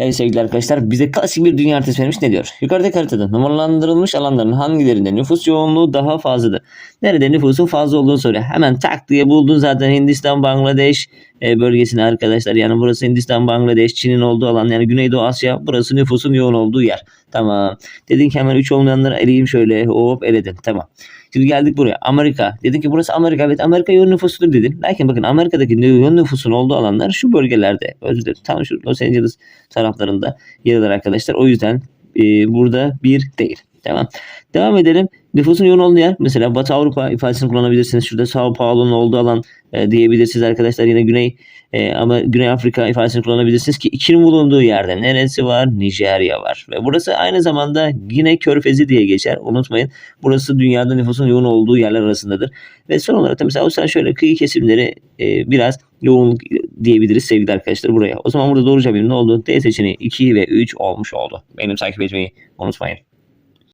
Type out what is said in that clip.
Evet sevgili arkadaşlar bize klasik bir dünya haritası vermiş ne diyor? Yukarıdaki haritada numaralandırılmış alanların hangilerinde nüfus yoğunluğu daha fazladır? Nerede nüfusun fazla olduğunu soruyor. Hemen tak diye buldun zaten Hindistan, Bangladeş e, bölgesini arkadaşlar. Yani burası Hindistan, Bangladeş, Çin'in olduğu alan yani Güneydoğu Asya. Burası nüfusun yoğun olduğu yer. Tamam. Dedin ki hemen 3 olmayanları eleyeyim şöyle. Hop eledin. Tamam. Şimdi geldik buraya. Amerika. Dedin ki burası Amerika. Evet Amerika yoğun nüfusudur dedin. Lakin bakın Amerika'daki yoğun nüfusun olduğu alanlar şu bölgelerde. Özür dilerim. Tam şu Los Angeles taraflarında yer alır arkadaşlar. O yüzden e, burada bir değil. Tamam. Devam edelim. Nüfusun yoğun olduğu yer mesela Batı Avrupa ifadesini kullanabilirsiniz. Şurada Sao Paulo'nun olduğu alan e, diyebilirsiniz arkadaşlar. Yine Güney e, ama Güney Afrika ifadesini kullanabilirsiniz ki ikinin bulunduğu yerde neresi var? Nijerya var. Ve burası aynı zamanda Gine Körfezi diye geçer. Unutmayın. Burası dünyada nüfusun yoğun olduğu yerler arasındadır. Ve son olarak da mesela Avustralya şöyle kıyı kesimleri e, biraz yoğunluk diyebiliriz sevgili arkadaşlar buraya. O zaman burada doğru cevabım ne oldu? D seçeneği 2 ve 3 olmuş oldu. Benim takip etmeyi unutmayın.